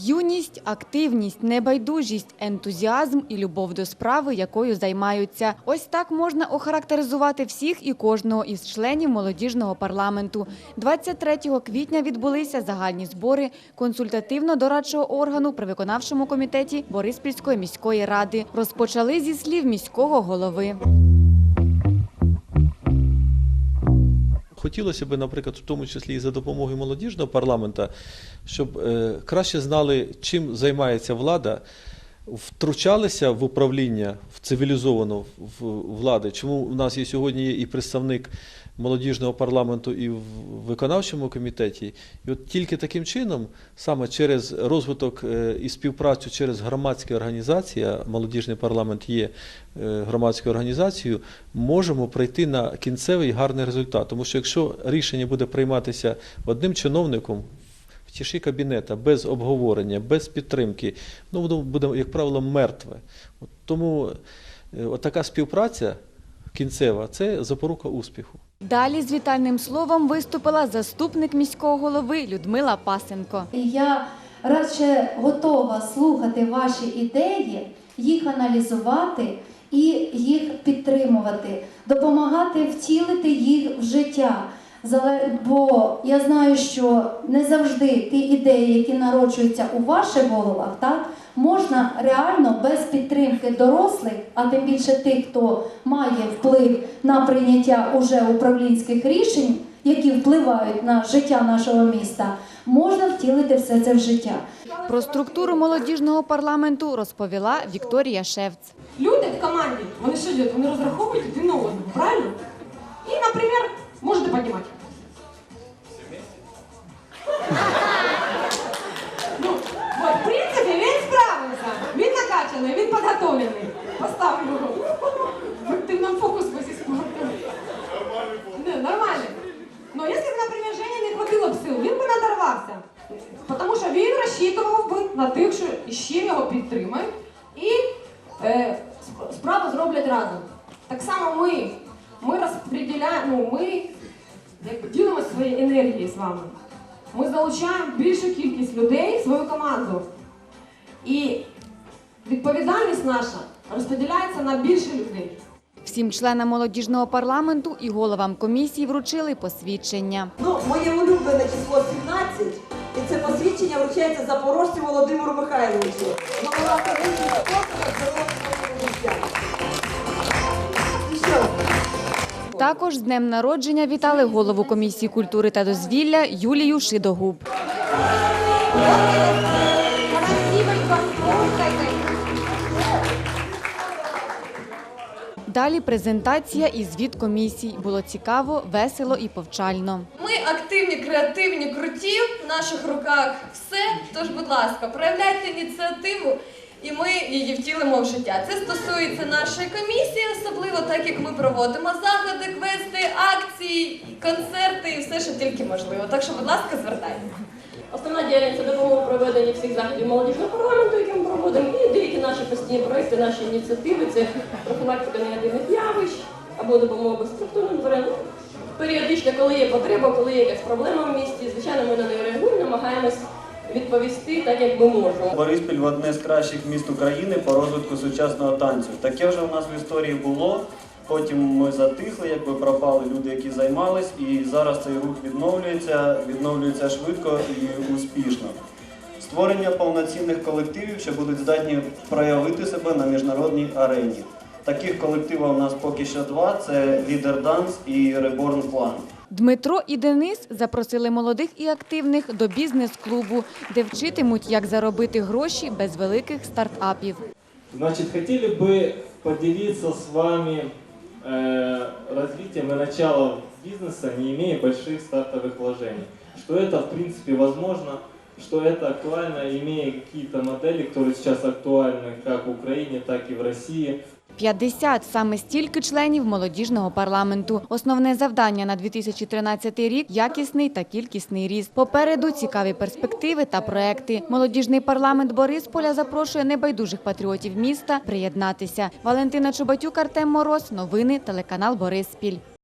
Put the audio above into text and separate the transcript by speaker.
Speaker 1: Юність, активність, небайдужість, ентузіазм і любов до справи, якою займаються. Ось так можна охарактеризувати всіх і кожного із членів молодіжного парламенту. 23 квітня відбулися загальні збори консультативно-дорадчого органу при виконавчому комітеті Бориспільської міської ради. Розпочали зі слів міського голови.
Speaker 2: Хотілося б, наприклад, в тому числі і за допомогою молодіжного парламента, щоб е, краще знали, чим займається влада, втручалися в управління в цивілізовану в- влади. Чому в нас є сьогодні і представник молодіжного парламенту, і в виконавчому комітеті. І от тільки таким чином, саме через розвиток е, і співпрацю через громадські організації, молодіжний парламент є е, громадською організацією, можемо прийти на кінцевий гарний результат. Тому що якщо рішення буде прийматися одним чиновником в тиші кабінета, без обговорення, без підтримки, ну воно буде, як правило, мертве. От тому е, от така співпраця кінцева це запорука успіху.
Speaker 1: Далі з вітальним словом виступила заступник міського голови Людмила Пасенко.
Speaker 3: Я радше готова слухати ваші ідеї, їх аналізувати і їх підтримувати, допомагати втілити їх в життя. Бо я знаю, що не завжди ті ідеї, які народжуються у ваших головах, так, можна реально без підтримки дорослих, а тим більше тих, хто має вплив на прийняття уже управлінських рішень, які впливають на життя нашого міста, можна втілити все це в життя.
Speaker 1: Про структуру молодіжного парламенту розповіла Вікторія Шевц.
Speaker 4: Люди в команді, вони що роблять? Вони розраховують один на одного, правильно? І, наприклад, можете піднімати. Ну, от, в принципі, він справився. Він накачаний, він підготовлений. Поставив його. Ти нам фокус ось испортив. Не, нормально. Ну, якщо б, наприклад, Жені не хватило б сил, він би надорвався. Тому що він розчитував би на тих, що ще його підтримають. І е, сп- справу зроблять разом. Так само ми. Ми розподіляємо, ну, ми якби, ділимо свої енергії з вами. Ми залучаємо більшу кількість людей в свою команду. І відповідальність наша розподіляється на більше людей.
Speaker 1: Всім членам молодіжного парламенту і головам комісії вручили посвідчення.
Speaker 5: Ну, моє улюблене число 17, і це посвідчення вручається запорожцю Володимиру Михайловичу. Голова комісії спорту
Speaker 1: Також з днем народження вітали голову комісії культури та дозвілля Юлію Шидогуб. Далі презентація і звіт комісій. Було цікаво, весело і повчально.
Speaker 6: Ми активні, креативні, круті. В наших руках все. Тож, будь ласка, проявляйте ініціативу, і ми її втілимо в життя. Це стосується нашої комісії, особливо так як ми проводимо заходи, квести, акції, концерти і все, що тільки можливо. Так що, будь ласка, звертайтеся.
Speaker 7: Основна діяльність це допомога в проведенні всіх заходів молодіжного парламенту, які ми проводимо, і деякі наші постійні проекти, наші ініціативи це профілактика негативних явищ або допомога безструктурним дверям. Періодично, коли є потреба, коли є якась проблема в місті, звичайно, ми на неї реагуємо, намагаємось відповісти так, як ми можемо.
Speaker 8: Бориспіль в одне з кращих міст України по розвитку сучасного танцю. Таке вже у нас в історії було. Потім ми затихли, якби пропали люди, які займались, і зараз цей рух відновлюється, відновлюється швидко і успішно. Створення повноцінних колективів, що будуть здатні проявити себе на міжнародній арені. Таких колективів у нас поки що два: це Лідер Данс і Reborn Plan.
Speaker 1: Дмитро і Денис запросили молодих і активних до бізнес-клубу, де вчитимуть, як заробити гроші без великих стартапів.
Speaker 9: Значит, хотели бы поделиться с вами э, развитием и началом бизнеса, не имея больших стартовых вложений. Что это, в принципе, возможно, что это актуально, имея какие-то модели, которые сейчас актуальны как в Украине, так и в России.
Speaker 1: 50 – саме стільки членів молодіжного парламенту. Основне завдання на 2013 рік – якісний та кількісний ріст. Попереду цікаві перспективи та проекти. Молодіжний парламент Борисполя запрошує небайдужих патріотів міста приєднатися. Валентина Чубатюк, Артем Мороз. Новини телеканал Бориспіль.